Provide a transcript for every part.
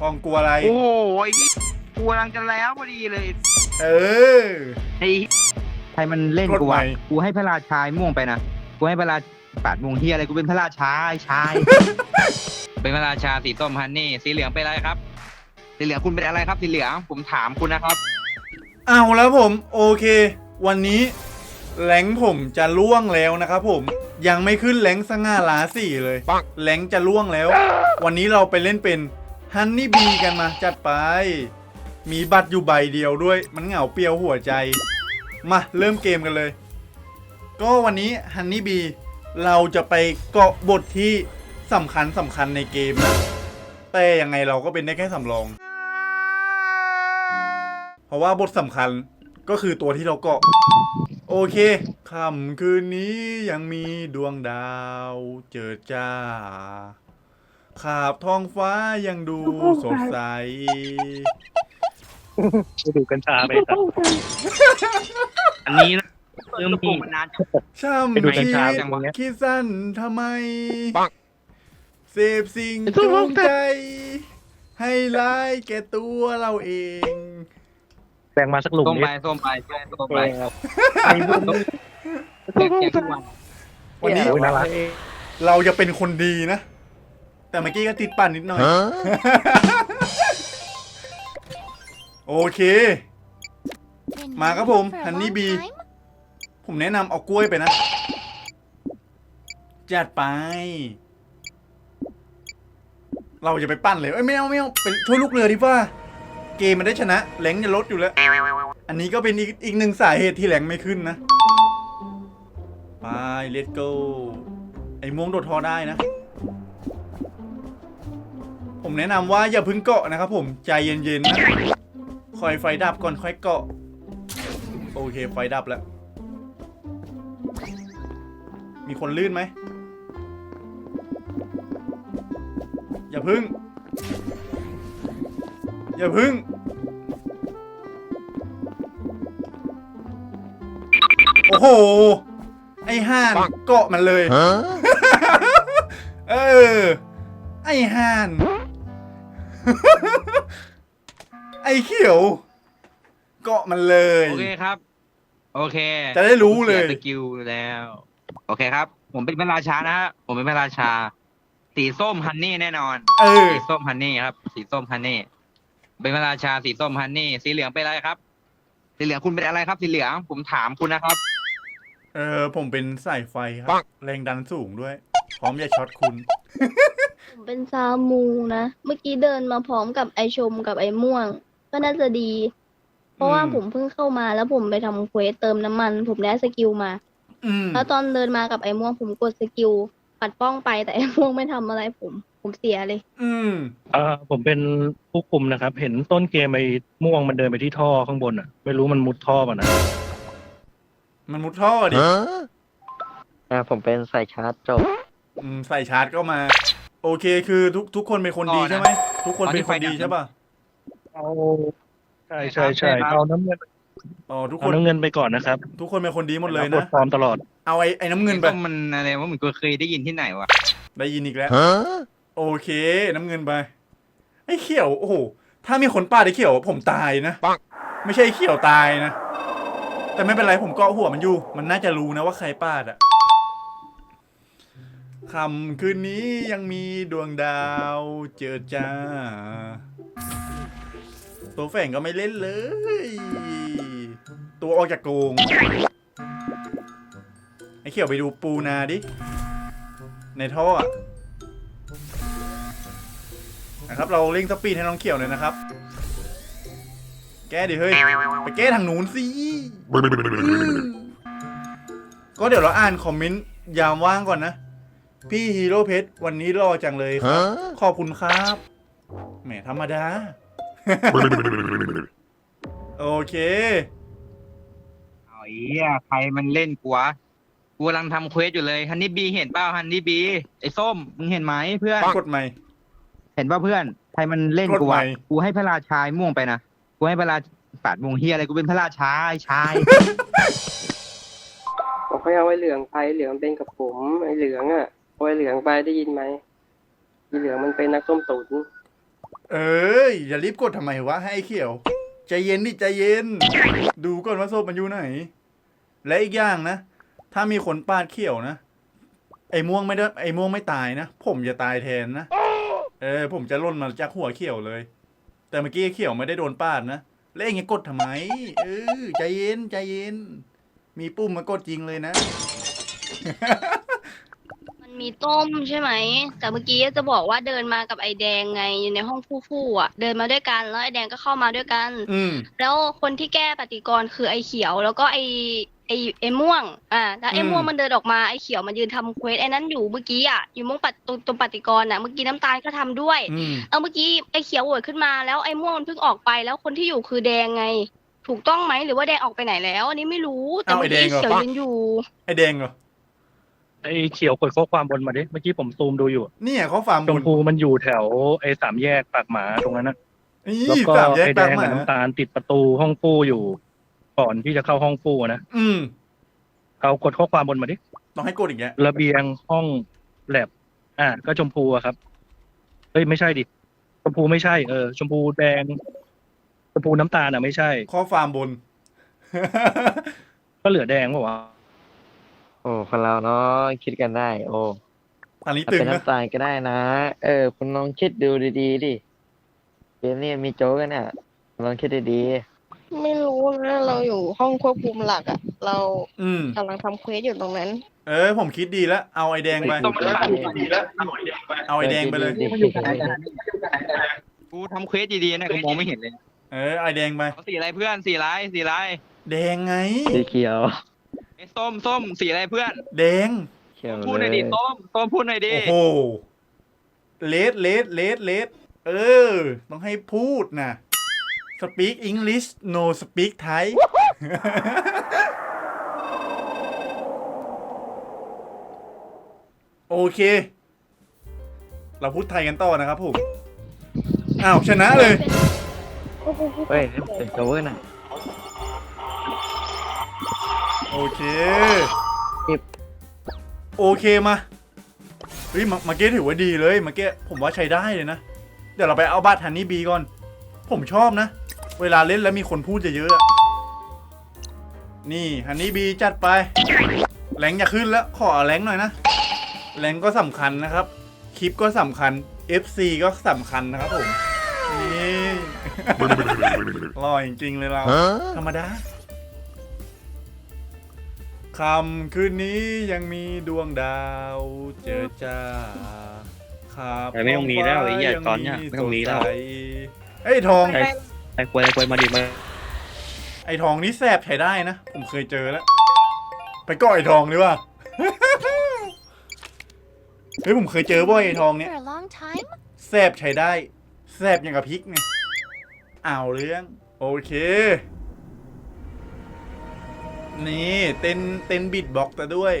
ทองกลัวอะไร โอ้โหไอ้กูกำลังจะแล้วพอดีเลยเออ ไอ้ใครมันเล่นกูกดใหม่วะกูให้พระราชาม่วงไปนะกูให้พระราชปาดม่วงเฮียอะไรกูเป็นพระราชาไอ้ชาย เป็นพระราชาสีส้มฮันนี่สีเหลืองเป็นอะไรครับ สีเหลืองคุณเป็นอะไรครับ สีเหลืองผมถามคุณนะครับ เอาแล้วผมโอเค วันนี้แหลงผมจะล่วงแล้วนะครับผมยังไม่ขึ้นแหลงสง่าราสี่เลยแหลงจะล่วงแล้ว วันนี้เราไปเล่นเป็น ฮันนี่บีกันมาจัดไป มีบัตรอยู่ใบเดียวด้วย มันเหงาเปรียวหัวใจ มาเริ่มเกมกันเลย ก็วันนี้ฮันนี่บีเราจะไปเกาะบทที่สำคัญสำคัญในเกมนะ แต่ยังไงเราก็เป็นได้แค่สำรอง เพราะว่าบทสำคัญก็คือตัวที่เราเกาะ โอเคค่ำคืนนี้ยังมีดวงดาวเจิดจ้า ขาบท้องฟ้ายังดูสดใส ไปดูกัญชาไปครับ อันนี้นะเริ่มมีมานาน ช่ไปดูำกัญชีชาวิตจังวะ คิดสั้นทำไมเสพสิ่งจูงใจ ให้ร้ายแก่ตัวเราเอง แบ่งมาสักหลุมส้มนี้ไปส้มไปส้มไปไอ้บุญเรียกเรียกทุกวัน วันนี้โอ้ยน่ารัก เราจะเป็นคนดีนะ แต่เมื่อกี้ก็ติดปั่นนิดหน่อย โอเค มาครับผมฮันนี่บี ผมแนะนำเอากล้วยไปนะ จัดไป เราจะไปปั้นเลยเอ้ยไม่เอาไม่เอาเป็นช่วยลูกเรือดีกว่า เกมมันได้ชนะแหลงจะลดอยู่แล้ว อันนี้ก็เป็นอีกอีกหนึ่งสาเหตุที่แหลงไม่ขึ้นนะ ไป let's go ไอ้ม่วงโดดทอได้นะ ผมแนะนำว่าอย่าเพึ่งเกาะนะครับผมใจเย็นๆนะคอยไฟดับก่อนค่อยเกาะ โอเคไฟดับแล้ว มีคนลื่นไหม อย่าพึ่ง อย่าพึ่งโอ้โห ไอ้ห่านเกาะมันเลย เออ ไอ้ห่าน ไอ้เขียว เกาะมันเลย โอเคครับ โอเคจะได้รู้เลย ผมสีสกิลแล้ว โอเคครับ ผมเป็นพระราชานะฮะผมเป็นพระราชา สีส้มฮันนี่แน่นอน เออ สีส้มฮันนี่ครับ สีส้มฮันนี่ เป็นพระราชาสีส้มฮันนี่ สีเหลืองเป็นอะไรครับ สีเหลืองคุณเป็นอะไรครับ สีเหลืองผมถามคุณนะครับ เออผมเป็นสายไฟครับแรงดันสูงด้วย พร้อมจะช็อตคุณ ผมเป็นซามูนะ เมื่อกี้เดินมาพร้อมกับไอชมกับไอม่วง ก็น่าจะดี เพราะว่าอืมผมเพิ่งเข้ามาแล้วผมไปทำเควสเติมน้ำมัน ผมได้สกิลมา อืมแล้วตอนเดินมากับไอม่วงผมกดสกิลปัดป้องไปแต่ไอม่วงไม่ทำอะไรผม ผมเสียเลย อืม เอ่อผมเป็นผู้คุมนะครับ เห็นต้นเกมไอ้ม่วงมันเดินไปที่ท่อข้างบนอะ ไม่รู้มันมุดท่อป่ะนะ มันมุดท่อดิ อ่าผมเป็นสายชาร์จจบ อืมใส่ชาร์จก็มา โอเคคือทุกทุกคนเป็นคนดีต่อนะใช่ไหมทุกคนตอนที่เป็นคนดีไฟดับใช่ป่ะเอาใช่ใช่ใช่ครับเอาน้ำเงินอ๋อทุกคเอานน้ำเงินไปก่อนนะครับทุกคนเป็นคนดีหมดเลยกดนะ ฟอร์มตลอด เอาไอ้ไอ้น้ำเงินไปสีส้มมันอะไรว่าเหมือนกูเคยได้ยินที่ไหนวะได้ยินอีกแล้ว โอเคน้ำเงินไป ไอ้เขียวโอ้โหถ้ามีคนปาดไอ้เขียว ผมตายนะไม่ใช่ไอ้เขียวตายนะ แต่ไม่เป็นไรผมเกาะหัวมันอยู่ มันน่าจะรู้นะว่าใครปาดอะ คำคืนนี้ยังมีดวงดาวเจอจ้าตัวแฝงก็ไม่เล่นเลย ตัวออกจากโกงไอ้เขียวไปดูปูนาดิ ในท่อนะครับเราเร่งสปีดให้น้องเขียวหน่อยนะครับ แก้ดิเฮ้ย ไปแก้ทางนู้นสิก็เดี๋ยวเราอ่านคอมเมนต์ยามว่างก่อนนะ พี่ฮีโร่เพชรวันนี้รอจังเลยครับ ขอบคุณครับ แหมธรรมดา โอเค เอาไอ้เหี้ยใครมันเล่นกูวะกูกำลังทำเควสอยู่เลยฮันนี่บีเห็นเปล่าฮันนี่บีไอ้ส้มมึงเห็นไหมเพื่อน กดใหม่ เห็นป่ะเพื่อนใครมันเล่นกูกดใหม่ วะกูให้พระราชาม่วงไปนะกูให้พระราชปาดม่วงเฮียอะไรกูเป็นพระราชาไอ้ชาย ผมให้เอาไอ้เหลืองไปเหลืองเป็นกับผมไอ้เหลืองอะ เอาไอ้เหลืองไปได้ยินไหมไอ้เหลืองมันเป็นนักต้มตุ๋นเอ้ยอย่ารีบกดทำไมวะให้ไอ้เขียว ใจเย็นดิใจเย็น ดูก่อนว่าโซมันอยู่ไหน และอีกอย่างนะ ถ้ามีคนปาดเขียวนะ ไอ้ม่วงไม่ได้ไอ้ม่วงไม่ตายนะ ผมจะตายแทนนะ เออ ผมจะล่นมาจากหัวเขียวเลย แต่เมื่อกี้ไอ้เขียวไม่ได้โดนปาดนะ แล้วเองจะกดทำไม เออ ใจเย็นใจเย็น มีปุ่มมากดจริงเลยนะ มันมีต้มใช่ไหม แต่เมื่อกี้จะบอกว่าเดินมากับไอแดงไงอยู่ในห้องฟู่ๆอะ เดินมาด้วยกันแล้วไอแดงก็เข้ามาด้วยกัน อืม แล้วคนที่แก้ปฏิกรณ์คือไอเขียว แล้วก็ไอไอไอม่วง อ่า แล้วไออืมม่วงมันเดินออกมาไอเขียวมันยืนทำเควสไอนั้นอยู่เมื่อกี้อะอยู่ม่วงปัดตรงตรงปฏิกรณ์อะเมื่อกี้น้ำตาลก็ทำด้วย อืม เอาเมื่อกี้ไอเขียวโหวตขึ้นมาแล้วไอม่วงมันเพิ่งออกไปแล้วคนที่อยู่คือแดงไง ถูกต้องไหมหรือว่าแดงออกไปไหนแล้ว อันนี้ไม่รู้แต่เอาเมื่อไอ้กี้แดงเหรอเขียวยืนอยู่ ไอแดงเหรอ ไอ้เขียวกดข้อความบนมาดิ เมื่อกี้ผมซูมดูอยู่ เนี่ยเขาฟาร์มชบุมญพูมันอยู่แถวไอ้สามแยกปากหมาตรงนั้นนะนี่แล้วก็สามแยกไอ้แดตามงหมากับน้ำตาลติดประตูห้องฟู่อยู่ ก่อนที่จะเข้าห้องฟู่นะอืมเอากดข้อความบนมาดิ ต้องให้กดอีกแล้วระเบียงห้องแลบอ่า ก็ชมพูอะครับ เฮ้ย ไม่ใช่ดิ ชมพูไม่ใช่ เออ ชมพูแดง ชมพูน้ำตาลอะไม่ใช่ ข้อฟาร์มบน ก็เหลือแดงปะวะ โอ้คนเราเนาะคิดกันได้ โอ้อันนี้ถ้าตึงเป็นนะน้ำตาลก็ได้นะ เออ คุณลองคิดดูดีๆดิเกมนี้มีโจ๊กกันอะลองคิดดีไม่รู้นะเราอยู่ห้องควบคุมหลักอะเราอืม กำลังทำเควสอยู่ตรงนั้น เออผมคิดดีแล้ว เอาไอแดงไป ต้องไปปาดเอาไอแดงไปเลยดีกูทำเควสดีๆนะกูมองไม่เห็นเลยเออไอแดงไป เอาสีอะไรเพื่อนสีอะไรสีอะไร แดงไง สีเขียว ไอ้ส้มส้มสีอะไรเพื่อนแดง เขียวพูดหเลน่อยยดิส้มส้มพูดหน่อยดิโอ้โห เลดเลดเลดเลดเออ ต้องให้พูดนะ speak English no speak Thai โอเค เราพูดไทยกันต่อนะครับผม อ้าว ชนะเลย เฮ้ยนี่เป็นโจ๊กกันอะ โอเคครับโอเคมาเฮ้ยมามาเก้ถือว่าดีเลยมาเก้ผมว่าใช้ได้เลยนะ เดี๋ยวเราไปเอาบัตรฮันนี่บีก่อน ผมชอบนะ เวลาเล่นแล้วมีคนพูดเยอะๆอะนี่ฮันนี่บีจัดไป แรงอย่าขึ้นแล้ว ขอเอาแรงหน่อยนะ แรงก็สำคัญนะครับ คลิปก็สำคัญ FC ก็สำคัญนะครับผม นี่ รอจริงๆเลยเรา ธรรมดา คำคืนนี้ยังมีดวงดาวเจอจ้าครับแต่ไม่ต้องมีแล้วไอ้เหี้ยตอนเนี้ยไม่ต้องมีแล้วสดใสเอ้ยทองไอ้ไอ้ควยไอ้ควยมาดิมาไอ้ทองนี่แสบใช้ได้นะ ผมเคยเจอแล้ว ไปก่อไอ้ทองดีกว่า เฮ้ยผมเคยเจอบ่อยไอ้ทองเนี่ย For a long time? แสบใช้ได้แสบอย่างกับพริกไงเอาเรื่อง โอเค นี่เต้นเต้นบิดบ็อกซ์แต่ด้วย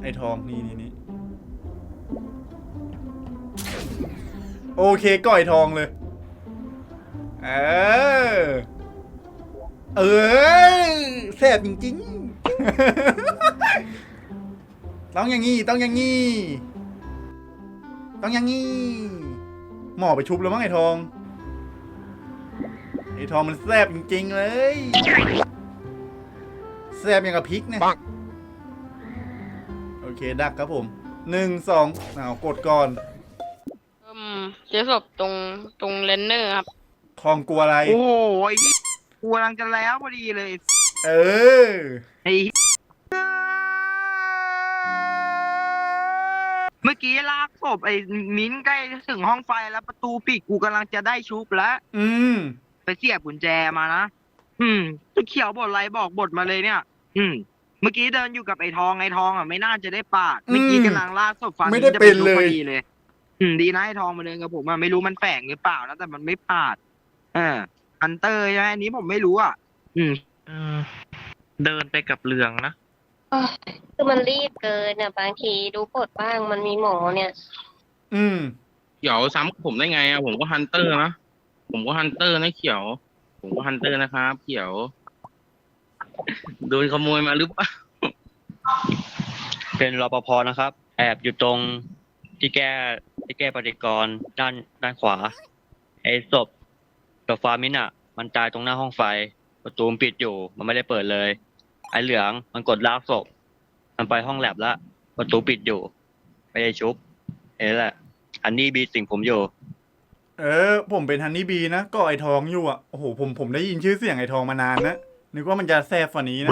ไอทองนี่นี่นี่โอเคก่อยทองเลย เออ เออแสบจริงๆ ต้องอย่างงี้ ต้องอย่างงี้ ต้องอย่างงี้ หมอไปชุบแล้วมั้งไอทอง ไอ้ทองมันแสบจริงๆเลยแสบอย่างกับพริกเนี่ยโอเคดักครับผมหนึ่งสองเอากดก่อนอืมเจอศพตรงตรงเลนเนอร์ครับทองกลัวอะไร โอ้โหไอ้นี่กูกำลังจะแล้วพอดีเลยเออ ไอ้เมื่อกี้ลากศพไอ้มิ้นท์ใกล้ถึงห้องไฟแล้วประตูปิดกูกำลังจะได้ชุบแล้ว อืม ไปเสียบกุญแจมานะอืมตัวเขียวบทอะไรบอกบทมาเลยเนี่ย อืม เมื่อกี้เดินอยู่กับไอ้ทองไอ้ทองอะไม่น่าจะได้ปาด เมื่อกี้อืมกำลังลากศพฟันไม่ได้จะเป็นชุบเลย พอดีเลย อืมดีนะไอ้ทองมาเดินกับผมอะไม่รู้มันแฝงหรือเปล่านะแต่มันไม่ปาดเออฮันเตอร์ใช่ไหมอันนี้ผมไม่รู้อะ อืม เออเดินไปกับเรืองนะคือมันรีบเกินเนี่ยบางทีดูกดบ้างมันมีหมอเนี่ย อืมเขียวซ้ำผมได้ไงอะผมก็ฮันเตอร์นะ ผมก็ฮันเตอร์นะเขียว ผมก็ฮันเตอร์นะครับ เขียว โดนขโมยมาหรือเปล่าเป็นรปภนะครับ แอบอยู่ตรงที่แก้ไอ้แก้ปฏิกรณ์ด้านด้านขวา ไอ้ศพศพฟามินอะ มันตายตรงหน้าห้องไฟ ประตูปิดอยู่ มันไม่ได้เปิดเลย ไอ้เหลืองมันกดลากศพมันไปห้องแลบแล้วประตูปิดอยู่ ไม่ได้ชุบเอ้แหละ อันนี้บีสิ่งผมอยู่ เออ ผมเป็นฮันนี่บีนะ ก็ไอทองอยู่อะ โอ้โห ผมผมได้ยินชื่อเสียงไอทองมานานนะ นึกว่ามันจะแซ่บฝันนี้นะ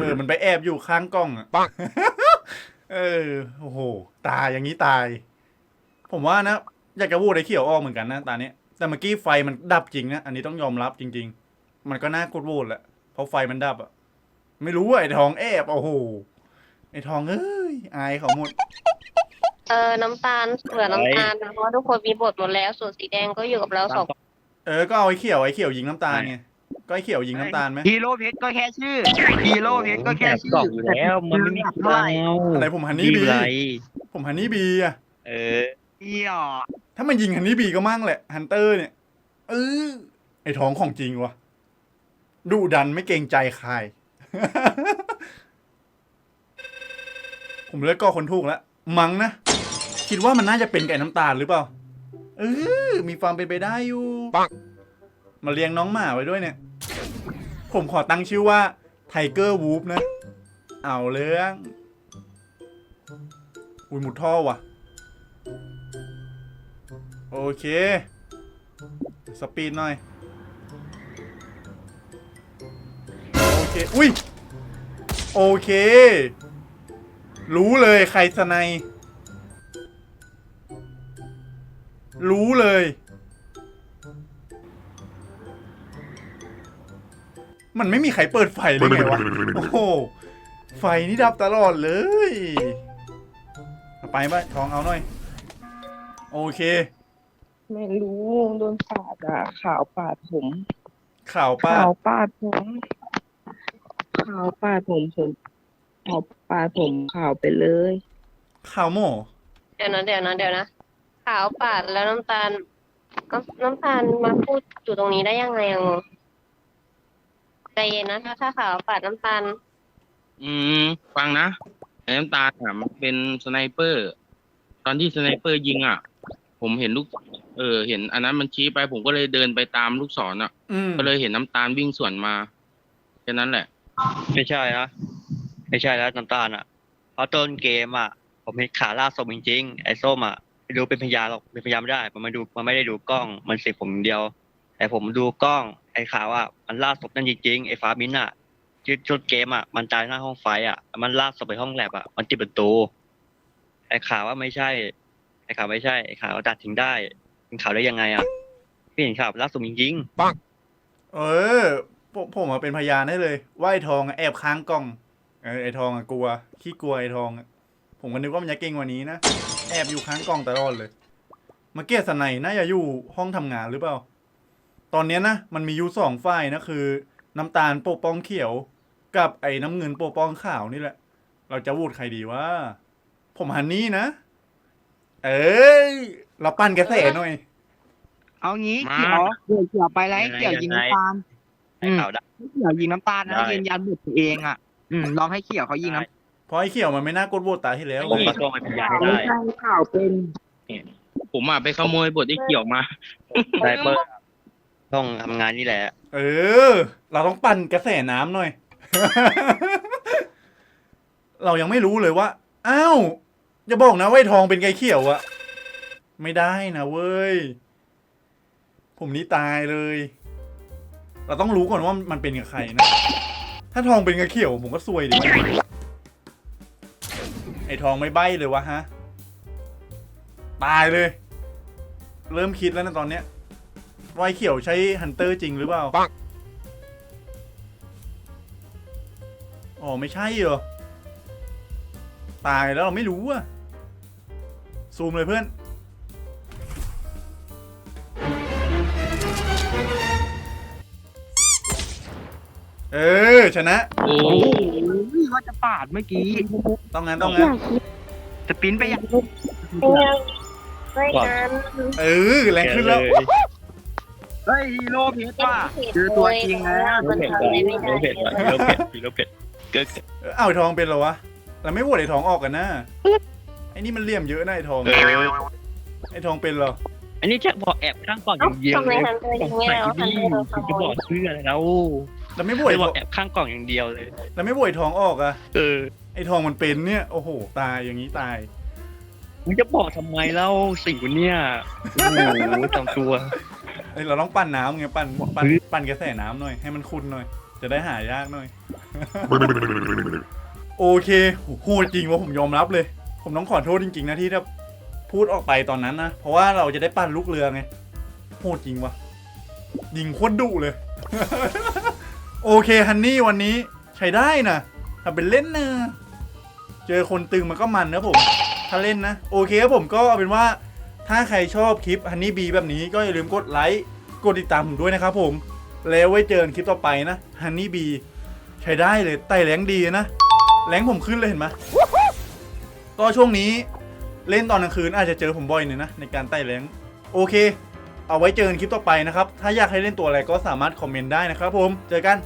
เออ มันไปแอบอยู่ข้างกล้องอะ เออ โอ้โห ตายอย่างนี้ตาย ผมว่านะ อยากจะวูดไอเขียวออกเหมือนกันนะตาเนี้ย แต่เมื่อกี้ไฟมันดับจริงนะ อันนี้ต้องยอมรับจริง ๆ มันก็น่ากดโหวตแหละ เพราะไฟมันดับอะ ไม่รู้ว่าไอทองแอบ โอ้โห ไอทองเอ้ย อายเขาหมด เออน้ำตาลเหลือน้ำตาลนะเพราะว่าทุกคนมีบทหมดแล้ว ส่วนสีแดงก็อยู่กับเราสองเออ ก็เอาไอเขียวไอเขียวยิงน้ำตาลไง ก็ไอเขียวยิงน้ำตาลไหมฮีโร่เพชรก็แค่ชื่อฮีโร่เพชรก็แค่ชื่อบอกอยู่แล้ว มันไม่มีเท่าไหร่อะไรผมฮันนี่บีไรผมฮันนี่บีอะเออเหี้ยถ้ามันยิงฮันนี่บีก็มั่งแหละฮันเตอร์เนี่ย เออ ไอท้องของจริงวะดุดันไม่เกรงใจใคร ผมเลือกก็คนถูกแล้ว มั้งนะ คิดว่ามันน่าจะเป็นไก่น้ำตาลหรือเปล่า เออ มีความเป็นไปได้อยู่มาเลี้ยงน้องหมาไว้ด้วยเนี่ย ผมขอตั้งชื่อว่าไทเกอร์วูฟนะ เอาเรื่องอุ้ยหมุดท่อว่ะ โอเค สปีดหน่อย โอเค อุ้ย โอเค รู้เลยใครสไนย รู้เลย มันไม่มีใครเปิดไฟเลยไงวะ โอ้โห ไฟนี่ดับตลอดเลยเอาไปบ้าทองเอาหน่อย โอเค ไม่รู้โดนปาดอะขาวปาดผมข่าวป้าขาวปาดผมขาวปาดผมผมขาวปาดผมขาวไปเลย ข่าวหมอเดี๋ยวนะเดี๋ยวนะเดี๋ยวนะ ขาวปาดแล้วน้ำตาลน้ำน้ำตาลมาพูดอยู่ตรงนี้ได้ยังไงอะงงใจเย็นนะถ้าถ้าขาวปาดน้ำตาล อืม ฟังนะไอ้น้ำตาลอะมันเป็นสไนเปอร์ ตอนที่สไนเปอร์ยิงอะ ผมเห็นลูก เออ เห็นอันนั้นมันชี้ไป ผมก็เลยเดินไปตามลูกศรอะ อืมก็เลยเห็นน้ำตาลวิ่งสวนมาแค่นั้นแหละ ไม่ใช่นะไม่ใช่แล้วน้ำตาลอะเพราะต้นเกมอะ ผมเห็นขาล่าศพจริงๆไอ้ส้มอะไม่ ดูเป็นพยานหรอกเป็นพยานไม่ได้ มันมาดูมันไม่ได้ดูกล้องมันสิผมอย่างเดียว แต่ผมดูกล้อง ไอ้ขาวอะมันล่าศพนั่นจริงๆไอ้ฟ้ามินอะชุดชุดเกมอะมันตายหน้าห้องไฟอะ มันล่าศพไปห้องแลบอะมันติดประตูไอ้ขาวว่าไม่ใช่ ไอ้ขาวไม่ใช่ไอ้ขาวตัดทิ้งได้เป็นข่าวได้ยังไงอะพี่เห็นข่าวล่าศพจริงๆเออผมผมมาเป็นพยานได้เลยว่าไอ้ทองอะแอบค้างกล้องเออไอ้ทองอะกลัวขี้กลัวไอ้ทองอะผมก็นึกว่ามันจะเก่งกว่านี้นะ แอบอยู่ค้างกล้องตลอดเลย มาเกียสไนน่าจะอยู่ห้องทำงานหรือเปล่า ตอนเนี้ยนะ มันมีอยู่สองฝ่ายนะคือ น้ำตาลโปกป้องเขียว กับไอ้น้ำเงินโปกป้องขาวนี่แหละ เราจะวูดใครดีวะ ผมฮันนี่นะ เอ้ย เราปั้นกระแสหน่อย เอางี้มาเขียวเดี๋ยวเขียวไปแล้วให้เขียวยิงน้ำตาลไอ้ขาวได้ให้เขียวยิงน้ำตาลนะได้ ยืนยันบุตรตัวเองอะ อืมลองให้เขียวเขายิงน้ำเพ ราะไอ้เขียวมันไม่น่ากดโหวตตาที่แล้วผมก็ต้องเป็นพยานให้ไม่ได้ ใช่ขาวเป็นผมอะไปขโมยบทไอ้เกี่ยวมา ไซเปอร์ต้องทำงานนี่แหละ เออ เราต้องปั่นกระแสน้ำหน่อย เรายังไม่รู้เลยว่า อ้าวอย่าบอกนะว่าไอ้ทองเป็นไก่เขียวอะไม่ได้นะเว้ย ผมนี่ตายเลย เราต้องรู้ก่อนว่ามันเป็นกับใครนะ ถ้าทองเป็นกระเขียวผมก็ซวยดิวะไอ้ ทองไม่ใบ้เลยวะฮะ ตายเลย เริ่มคิดแล้วนะตอนเนี้ยวายเขียวใช้ฮันเตอร์จริงหรือเปล่า อ๋อ ไม่ใช่เหรอ ตายแล้วเราไม่รู้อะซูมเลยเพื่อน เออ ชนะ โอ้โอ้โหว่าจะปาดเมื่อกี้ ต้องงั้นต้ององั้นยากคิดสปรินต์ไปอย่างไม่งั้นเออ แรงขึ้นแล้ว เฮ้ยฮีโร่เพชรว่ะเจอตัวจริงแล้วมันทำอะไรไม่ได้เผ็ดว่ะฮีโร่เผ็ดฮีโร่เผ็ดเกิดเออเอาไอ้ทองเป็นเหรอวะ เราไม่โหวตไอ้ทองออกกันนะ ไอ้นี่มันเหลี่ยมเยอะนะไอ้ทอง เออไอ้ทองเป็นเหรอ อันนี้แค่บอกแอบข้างกล่องอย่างเดียวทำไมเลยฮันเตอร์สยิงงไม่สัยแล้วฮันดีเตอร์โดนขคุณโมจะบอกยเพื่ออะไรแล้ว แล้วไม่บ่วยจะบอกแอบข้างกล่องอย่างเดียวเลย แล้วไม่บ่วยทองออกอะเออ ไอ้ทองมันเป็นเนี่ยโอ้โหตายอย่างนี้ตายมึงจะบอกทำไมเล่าสิ่งกูเนี่ยโอ้โหจำตัวเอ้ยเราต้องปั่นน้ำไงปั่นปั่นเฮ้ยปั่นกระแสน้ำหน่อยให้มันขุ่นหน่อย จะได้หายากหน่อย โอเคโหโหดจริงว่าผมยอมรับเลย ผมต้องขอโทษจริง ๆ นะที่ถ้าพูดออกไปตอนนั้นนะ เพราะว่าเราจะได้ปั่นลูกเรือไงโหดจริงวะยิงโคตรดุเลย โอเคฮันนี่วันนี้ใช้ได้นะถ้าเป็นเล่นนะ เจอคนตึงมันก็มันนะผม ถ้าเล่นนะ โอเคครับผมก็เอาเป็นว่าถ้าใครชอบคลิปฮันนี่บีแบบนี้ก็อย่าลืมกดไลค์กดติดตามผมด้วยนะครับผม แล้วไว้เจอกันคลิปต่อไปนะฮันนี่บีใช้ได้เลยไต่แรงดีนะแรงผมขึ้นเลยเห็นไหมก็ช่วงนี้เล่นตอนกลางคืนอาจจะเจอผมบ่อยหน่อยนะในการไต่แรงโอเค เอาไว้เจอกันคลิปต่อไปนะครับ ถ้าอยากให้เล่นตัวอะไรก็สามารถคอมเมนต์ได้นะครับผม เจอกัน